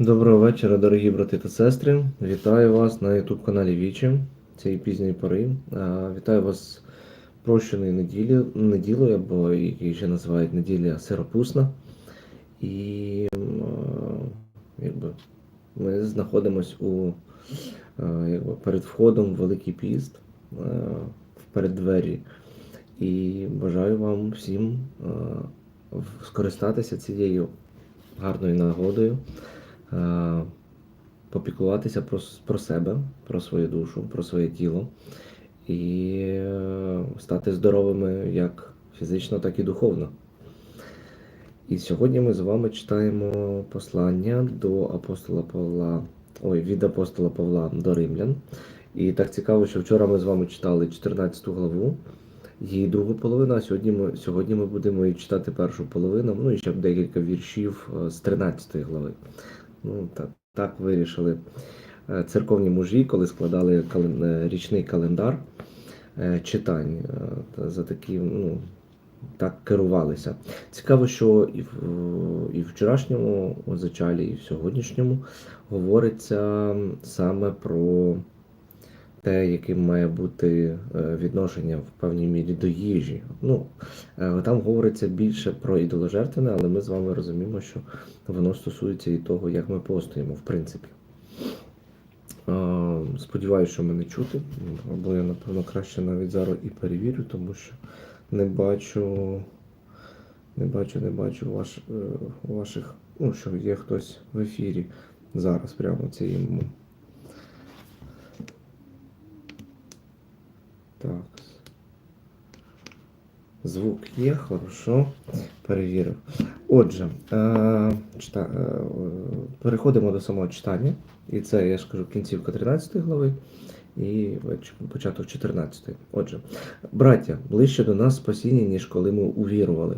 Доброго вечора, дорогі брати та сестри. Вітаю вас на YouTube каналі Вічі цієї пізньої пори. Вітаю вас прощеної неділі, неділею, або який ще називають неділя Сиропусна. І якби, ми знаходимося у якби, перед входом в Великий Піст в переддвері. І бажаю вам всім скористатися цією гарною нагодою попіклуватися про, про себе, про свою душу, про своє тіло і е, стати здоровими як фізично, так і духовно. І сьогодні ми з вами читаємо послання до апостола Павла, ой, від апостола Павла до Римлян. І так цікаво, що вчора ми з вами читали 14 главу, її другу половину, а сьогодні ми, сьогодні ми будемо і читати першу половину, ну і ще декілька віршів е, з 13 глави. Ну, так, так вирішили е, церковні мужі, коли складали е, річний календар е, читань. За такі, ну, так керувалися. Цікаво, що і в, і в вчорашньому зачалі, і в сьогоднішньому говориться саме про те, яким має бути е, відношення в певній мірі до їжі. Ну, е, там говориться більше про ідоложертвене, але ми з вами розуміємо, що воно стосується і того, як ми постоїмо, в принципі. Сподіваюся, що мене чути, або я, напевно, краще навіть зараз і перевірю, тому що не бачу, не бачу, не бачу ваш, е, ваших, ну, що є хтось в ефірі зараз, прямо цієї. Так. Звук є, хорошо. Перевірив. Отже, е, чита, е, переходимо до самого читання. І це, я ж кажу, кінцівка 13 глави і початок 14. Отже, браття, ближче до нас спасіння, ніж коли ми увірували.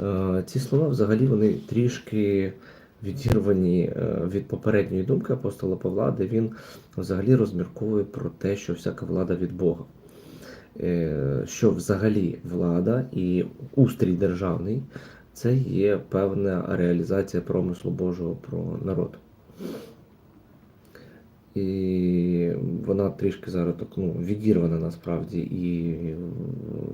Е, ці слова взагалі вони трішки відірвані від попередньої думки апостола Павла, де він взагалі розмірковує про те, що всяка влада від Бога. Е, Що взагалі влада і устрій державний це є певна реалізація промислу Божого про народ. І вона трішки зараз так ну, відірвана насправді, і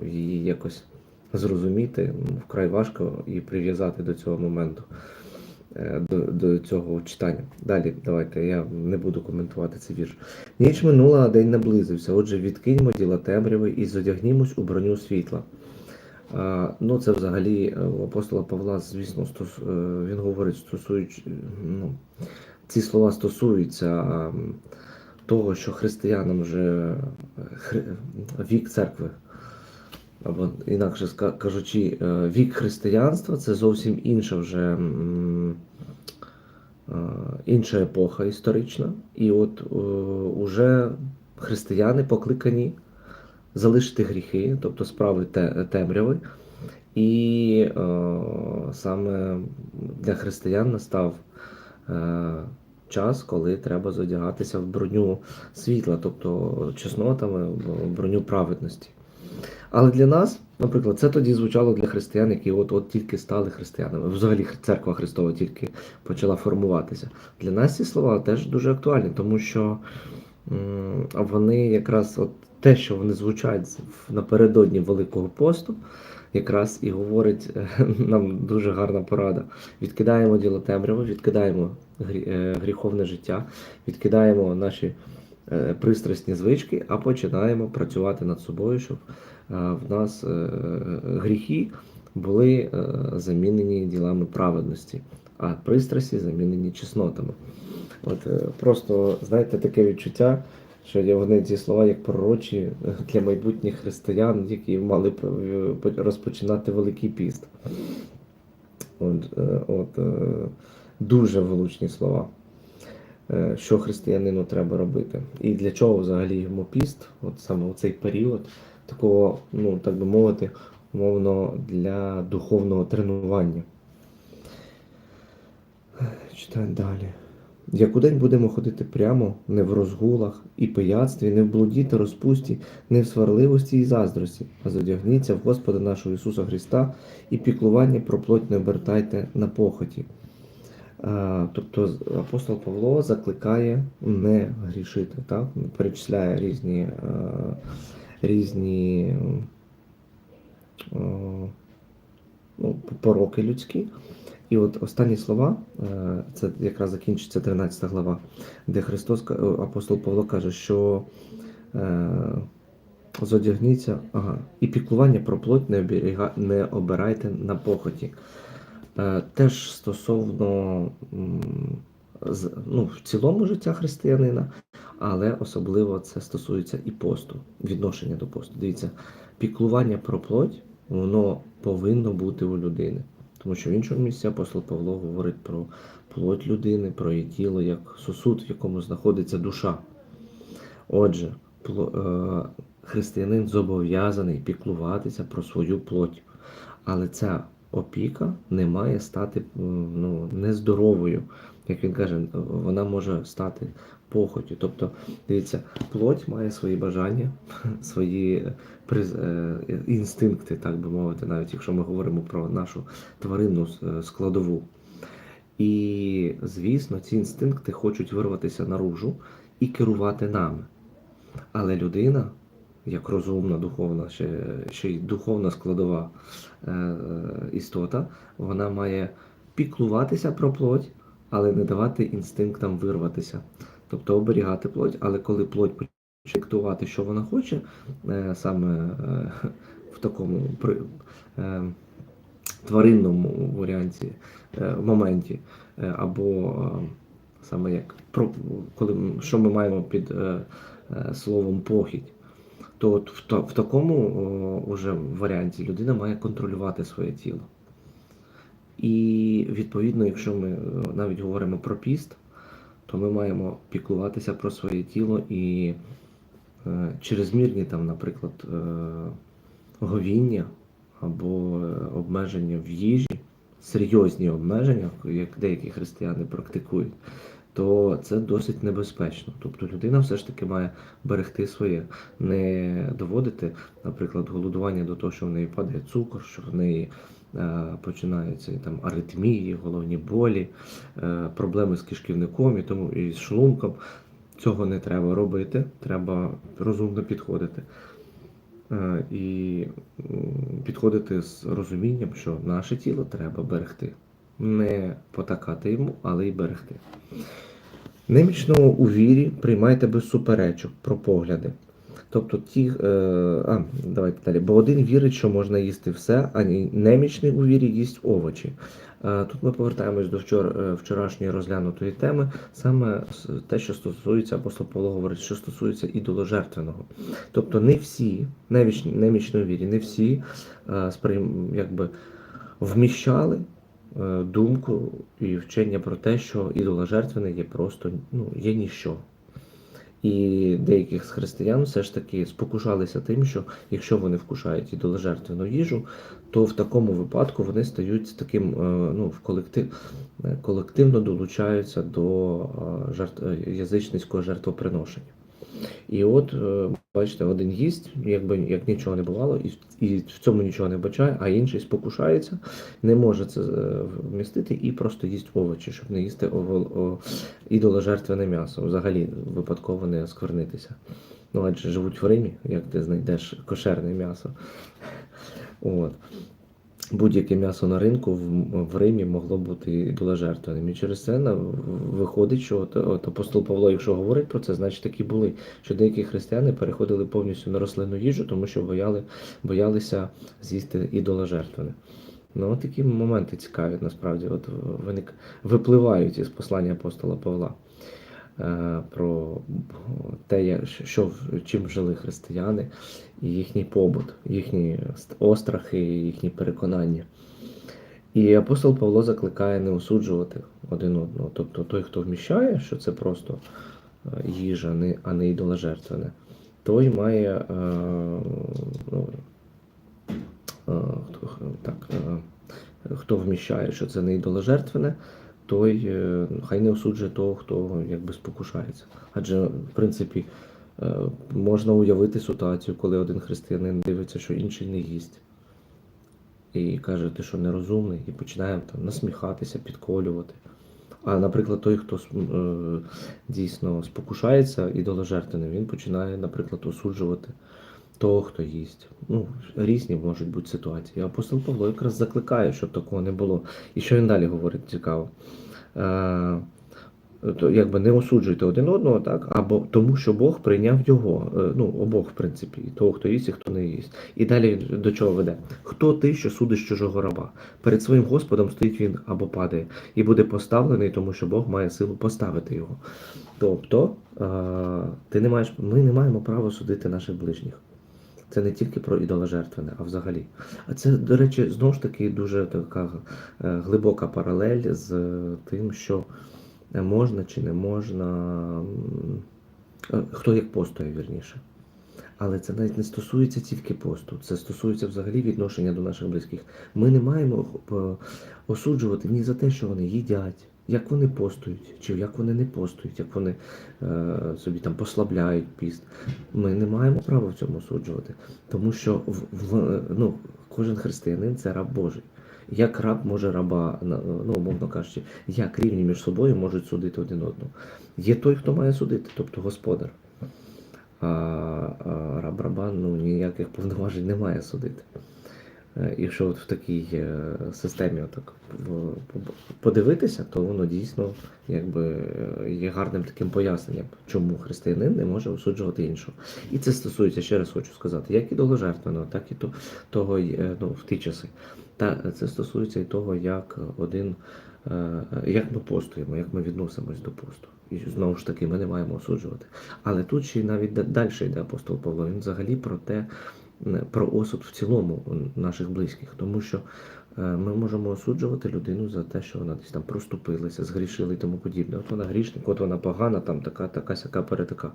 її якось зрозуміти ну, вкрай важко і прив'язати до цього моменту, до, до цього читання. Далі, давайте, я не буду коментувати цей вірш. Ніч минула, а день наблизився. Отже, відкиньмо діла темряви і зодягнімось у броню світла. А, ну, це взагалі е, у апостола Павла, звісно, стос, е, він говорить, стосуючи, ну, ці слова стосуються того, що християнам вже е, вік церкви, або інакше кажучи, е, вік християнства це зовсім інша вже. е, інша епоха історична, і от е, уже християни покликані залишити гріхи, тобто справи темряви, і саме для християн настав час, коли треба зодягатися в броню світла, тобто чеснотами, в броню праведності. Але для нас, наприклад, це тоді звучало для християн, які от от тільки стали християнами. Взагалі церква Христова тільки почала формуватися. Для нас ці слова теж дуже актуальні, тому що вони якраз от те, що вони звучать напередодні Великого посту, якраз і говорить е, нам дуже гарна порада. Відкидаємо діло темряви, відкидаємо е, гріховне життя, відкидаємо наші пристрасні звички, а починаємо працювати над собою, щоб е, в нас е, гріхи були е, замінені ділами праведності, а пристрасті замінені чеснотами. От е, просто знаєте таке відчуття, що вони ці слова як пророчі е, для майбутніх християн, які мали е, розпочинати Великий піст. От, е, от, е, дуже влучні слова. Е, Що християнину треба робити, і для чого взагалі йому піст, от саме у цей період, такого, ну так би мовити, умовно для духовного тренування. Читаємо далі. Як удень будемо ходити прямо, не в розгулах і пияцтві, не в блуді та розпусті, не в сварливості і заздрості, а зодягніться в Господа нашого Ісуса Христа і піклування про плоть не обертайте на похоті. Е, Тобто апостол Павло закликає не грішити, так? перечисляє різні, е, різні е, ну, пороки людські. І от останні слова, це якраз закінчиться 13 глава, де Христос, апостол Павло каже, що зодягніться, ага, і піклування про плоть не обирайте на похоті. Е, Теж стосовно ну, в цілому життя християнина, але особливо це стосується і посту, відношення до посту. Дивіться, піклування про плоть, воно повинно бути у людини. Тому що в іншому місці апостол Павло говорить про плоть людини, про її тіло як сосуд, в якому знаходиться душа. Отже, е, християнин зобов'язаний піклуватися про свою плоть. Але ця опіка не має стати ну, нездоровою. Як він каже, вона може стати похоті. Тобто, дивіться, плоть має свої бажання, свої приз- е, інстинкти, так би мовити, навіть якщо ми говоримо про нашу тваринну е, складову. І, звісно, ці інстинкти хочуть вирватися наружу і керувати нами. Але людина, як розумна, духовна, ще, ще й духовна складова е, е, істота, вона має піклуватися про плоть, але не давати інстинктам вирватися. Тобто оберігати плоть, але коли плоть почне диктувати, що вона хоче, е, саме е, в такому при, е, тваринному варіанті, е, моменті, е, або е, саме як про коли що ми маємо під е, е, словом похідь, то от в, в такому о, уже варіанті людина має контролювати своє тіло. І відповідно, якщо ми е, навіть говоримо про піст, то ми маємо піклуватися про своє тіло і е, чрезмірні там, наприклад, е, говіння або е, обмеження в їжі, серйозні обмеження, як деякі християни практикують, то це досить небезпечно. Тобто людина все ж таки має берегти своє, не доводити, наприклад, голодування до того, що в неї падає цукор, що в неї е, починаються там аритмії, головні болі, е, проблеми з кишківником і тому і з шлунком. Цього не треба робити, треба розумно підходити. Е, І підходити з розумінням, що наше тіло треба берегти. Не потакати йому, але й берегти. Немічного у вірі приймайте без суперечок про погляди. Тобто ті, е, а, давайте далі. Бо один вірить, що можна їсти все, а немічний у вірі їсть овочі. Е, тут ми повертаємось до вчор, е, вчорашньої розглянутої теми, саме те, що стосується, апостол Павло говорить, що стосується ідоложертвеного. Тобто не всі, неміч, немічної вірі, не всі е, сприйм, якби вміщали думку і вчення про те, що ідоложертвене є просто ну, є ніщо. І деяких з християн все ж таки спокушалися тим, що якщо вони вкушають ідоложертвену їжу, то в такому випадку вони стають таким, е, ну, в колектив, е, колективно долучаються до е, е, язичницького жертвоприношення. І от, е, бачите, один їсть, якби як нічого не бувало, і, в- цьому нічого не бачає, а інший спокушається, не може це е, вмістити і просто їсть овочі, щоб не їсти ідоложертвене м'ясо. Взагалі випадково не осквернитися. Ну, адже живуть в Римі, як ти знайдеш кошерне м'ясо. От. Будь-яке м'ясо на ринку в, в Римі могло бути ідоложертвеним. І через це виходить, що от, от апостол Павло, якщо говорить про це, значить такі були, що деякі християни переходили повністю на рослинну їжу, тому що бояли, боялися з'їсти ідоложертвене. Ну, от такі моменти цікаві, насправді, от виник, випливають із послання апостола Павла про те, що, чим жили християни, і їхній побут, їхні острахи, їхні переконання. І апостол Павло закликає не осуджувати один одного. Тобто той, хто вміщає, що це просто е, їжа, а не ідоложертвене, той має е, ну, е, так, е, хто вміщає, що це не ідоложертвене, той е, хай не осуджує того, хто якби спокушається. Адже, в принципі, е, можна уявити ситуацію, коли один християнин дивиться, що інший не їсть. І каже, ти що нерозумний, і починає там насміхатися, підколювати. А, наприклад, той, хто е, дійсно спокушається ідоложертвенним, він починає, наприклад, осуджувати того, хто їсть. Ну, різні можуть бути ситуації. Апостол Павло якраз закликає, щоб такого не було. І що він далі говорить цікаво. Е, то якби не осуджуйте один одного, так, або тому, що Бог прийняв його, е, ну, обох, в принципі, і того, хто їсть і хто не їсть. І далі до чого веде? Хто ти, що судиш чужого раба? Перед своїм Господом стоїть він або падає, і буде поставлений, тому що Бог має силу поставити його. Тобто, е, ти не маєш, ми не маємо права судити наших ближніх. Це не тільки про ідоложертвене, а взагалі. А це, до речі, знову ж таки дуже така е, глибока паралель з тим, що е, можна чи не можна, е, хто як постує, вірніше. Але це навіть не стосується тільки посту, це стосується взагалі відношення до наших близьких. Ми не маємо е, осуджувати ні за те, що вони їдять, як вони постують, чи як вони не постують, як вони е, собі там послабляють піст. Ми не маємо права в цьому осуджувати, тому що в, в, ну, кожен християнин це раб Божий. Як раб може раба, ну, умовно кажучи, як рівні між собою можуть судити один одного. Є той, хто має судити, тобто господар. А, а раб раба ну, ніяких повноважень не має судити. Е, якщо от в такій е, системі отак подивитися, то воно дійсно якби е, є гарним таким поясненням, чому християнин не може осуджувати іншого. І це стосується, ще раз хочу сказати, як і доложертвеного, так і того ну, в ті часи. Та це стосується і того, як один, як ми постуємо, як ми відносимось до посту. І знову ж таки, ми не маємо осуджувати. Але тут ще й навіть далі йде апостол Павло. Він взагалі про те, про осуд в цілому наших близьких, тому що е, ми можемо осуджувати людину за те, що вона десь там проступилася, згрішила і тому подібне. От вона грішник, от вона погана, там така, така, сяка, перетака.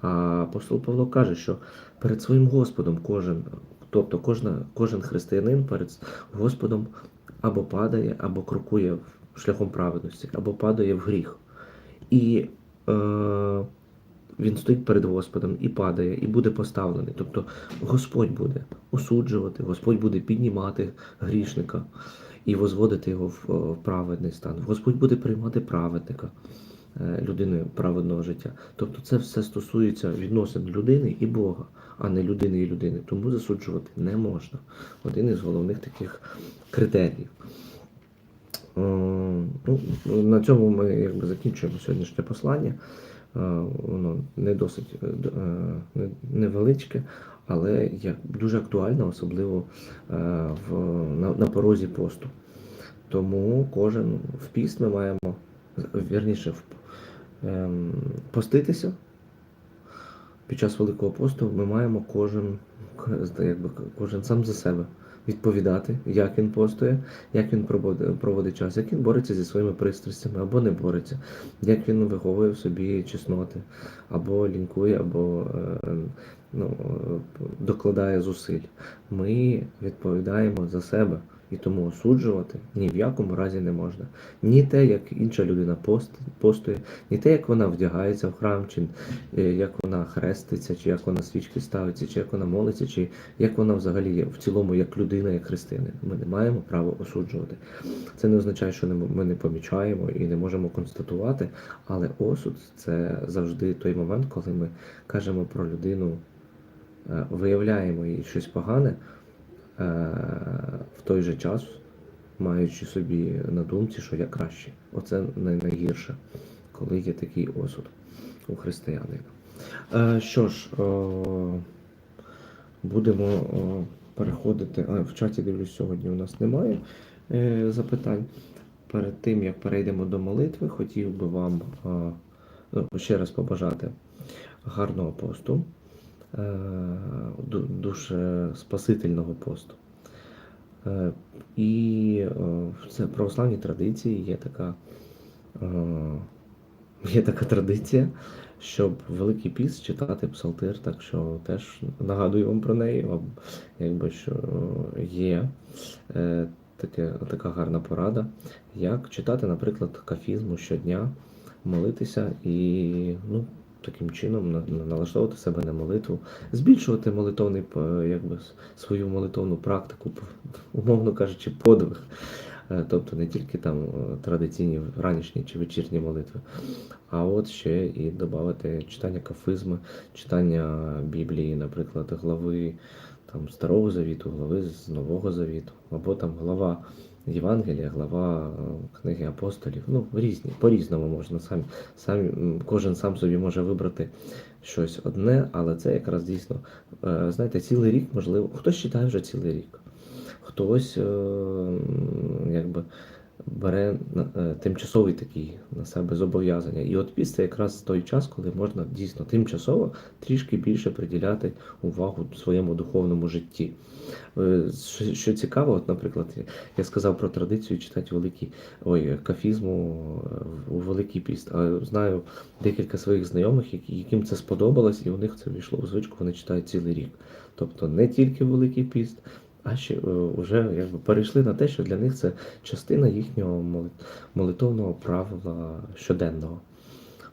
А апостол Павло каже, що перед своїм Господом кожен, тобто кожна, кожен християнин перед Господом або падає, або крокує шляхом праведності, або падає в гріх. І е, він стоїть перед Господом і падає, і буде поставлений. Тобто Господь буде осуджувати, Господь буде піднімати грішника і возводити його в, в праведний стан. Господь буде приймати праведника, е, людини праведного життя. Тобто це все стосується відносин людини і Бога, а не людини і людини. Тому засуджувати не можна. Один із головних таких критеріїв. Е, Ну, на цьому ми якби закінчуємо сьогоднішнє послання. Е, Воно не досить е, е, не- невеличке, але дуже актуальне, особливо на, на порозі посту. Тому кожен в піст ми маємо, вірніше, ем, поститися. Під час Великого посту ми маємо кожен, якби, кожен сам за себе відповідати, як він постує, як він проводить, час, як він бореться зі своїми пристрастями або не бореться, як він виховує в собі чесноти, або лінкує, або е, ну, е, докладає зусиль. Ми відповідаємо за себе. І тому осуджувати ні в якому разі не можна. Ні те, як інша людина пост, постує, ні те, як вона вдягається в храм, чи е, як вона хреститься, чи як вона свічки ставиться, чи як вона молиться, чи як вона взагалі є в цілому як людина, як християнин. Ми не маємо права осуджувати. Це не означає, що ми не помічаємо і не можемо констатувати, але осуд це завжди той момент, коли ми кажемо про людину, е, виявляємо їй щось погане, в той же час маючи собі на думці, що я краще. Оце най- найгірше, коли є такий осуд у християнина. Е, Що ж, будемо переходити. А, в чаті дивлюсь, сьогодні у нас немає е, запитань. Перед тим, як перейдемо до молитви, хотів би вам ну, ще раз побажати гарного посту, е, дуже спасительного посту. Е, І е, в православній традиції є така, е, є така традиція, щоб Великий Піс читати псалтир, так що теж нагадую вам про неї, якби що є е, таке, така гарна порада, як читати, наприклад, кафізму щодня, молитися і ну, таким чином на- на- налаштовувати себе на молитву, збільшувати молитовний якби, свою молитовну практику, умовно кажучи, подвиг. Е, Тобто не тільки там е, традиційні ранішні чи вечірні молитви, а от ще і додати читання кафизми, читання Біблії, наприклад, глави там, Старого Завіту, глави з Нового Завіту, або там глава Євангелія, глава е, книги апостолів. Ну, різні, по-різному можна. Самі, самі, кожен сам собі може вибрати щось одне, але це якраз дійсно, е, знаєте, цілий рік, можливо, хтось читає вже цілий рік, хтось е, якби бере е, тимчасовий такий на себе зобов'язання. І от піст це якраз той час, коли можна дійсно тимчасово трішки більше приділяти увагу своєму духовному житті. Е, Що, цікаво, от, наприклад, я- сказав про традицію читати великі ой, кафізму е, у Великий піст. А знаю декілька своїх знайомих, яким це сподобалось, і у них це війшло в звичку, вони читають цілий рік. Тобто не тільки Великий піст, а ще е, вже якби перейшли на те, що для них це частина їхнього молитовного правила щоденного.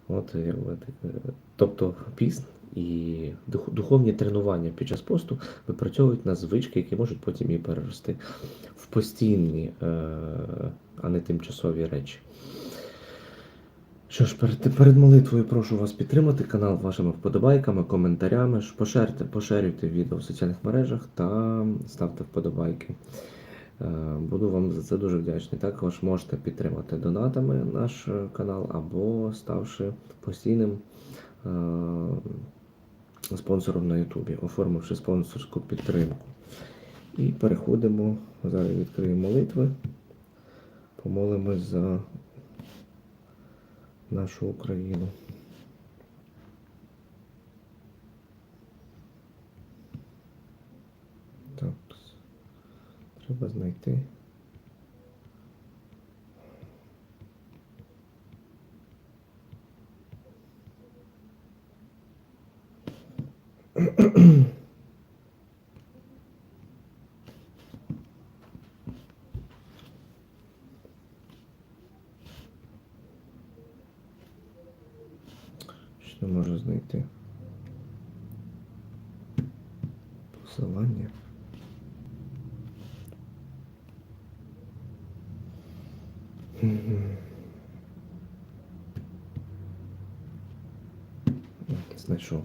От, якби, е, тобто піст і духовні тренування під час посту випрацьовують на звички, які можуть потім і перерости в постійні, е, а не тимчасові речі. Що ж, перед, перед молитвою прошу вас підтримати канал вашими вподобайками, коментарями. Ж Пошерте, поширюйте відео в соціальних мережах та ставте вподобайки. Е, Буду вам за це дуже вдячний. Також можете підтримати донатами наш е, канал або ставши постійним е, спонсором на Ютубі, оформивши спонсорську підтримку. І переходимо. Зараз відкриємо молитви. Помолимось за нашу Україну. Так. Треба знайти. Що не можу знайти? Посилання. Мгм. Знайшов.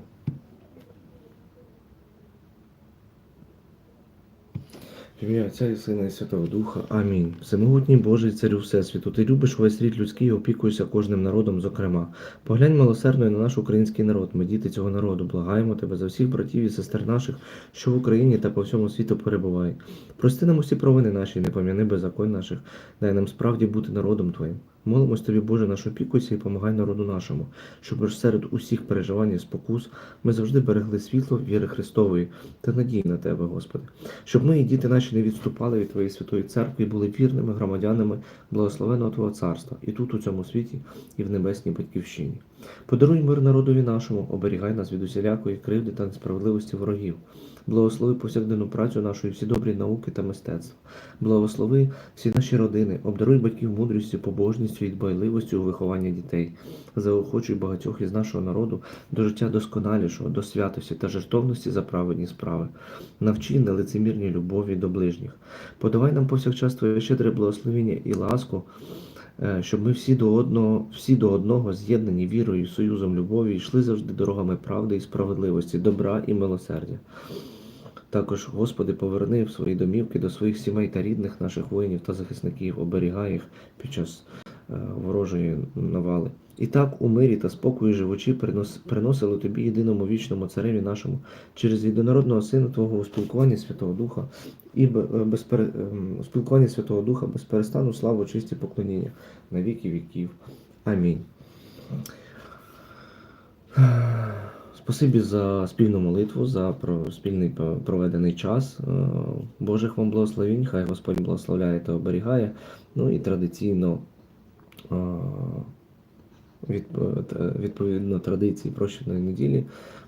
В ім'я Отця і Сина і Святого Духа. Амінь. Всемогутній Божий царю Всесвіту, ти любиш весь рід людський і опікуєшся кожним народом, зокрема. Поглянь милосердно і на наш український народ, ми діти цього народу. Благаємо тебе за всіх братів і сестер наших, що в Україні та по всьому світу перебувають. Прости нам усі провини наші, не пом'яни беззаконь наших, дай нам справді бути народом Твоїм. Молимось тобі, Боже, наш опікуйся і помагай народу нашому, щоб серед усіх переживань і спокус ми завжди берегли світло віри Христової та надії на Тебе, Господи. Щоб ми і діти наші не відступали від Твоєї святої церкви і були вірними громадянами благословеного Твого царства, і тут, у цьому світі, і в небесній батьківщині. Подаруй мир народові нашому, оберігай нас від усілякої кривди та несправедливості ворогів. Благослови повсякденну працю нашу і всі добрі науки та мистецтва. Благослови всі наші родини, обдаруй батьків мудрістю, побожністю і дбайливостю у вихованні дітей. Заохочуй багатьох із нашого народу до життя досконалішого, до святості та жертовності за праведні справи. Навчи нелицемірній любові до ближніх. Подавай нам повсякчас Твоє щедре благословення і ласку, е, щоб ми всі до одного, всі до одного з'єднані вірою союзом любові йшли завжди дорогами правди і справедливості, добра і милосердя. Також, Господи, поверни в свої домівки до своїх сімей та рідних наших воїнів та захисників, оберігай їх під час е, ворожої навали. І так у мирі та спокої живучі приносили тобі єдиному вічному цареві нашому через єдинородного Сина Твого у спілкуванні Святого Духа і е, безпере... ем, у спілкуванні Святого Духа без перестану славу, честь і поклоніння на віки віків. Амінь. Спасибі за спільну молитву, за спільний проведений час. Е, Божих вам благословінь, хай Господь благословляє та оберігає. Ну і традиційно е, е, відповідно традиції прощеної неділі.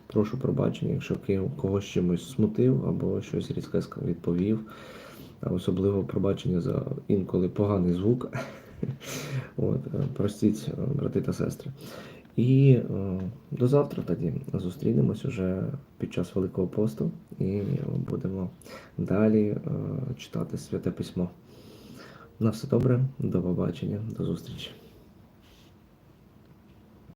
Прошу пробачення, якщо когось чимось смутив або щось різке відповів. Особливо пробачення за інколи поганий звук. От, простіть, брати та сестри. І е, до завтра тоді зустрінемось уже під час Великого посту і будемо далі е, читати святе письмо. На все добре, до побачення, до зустрічі.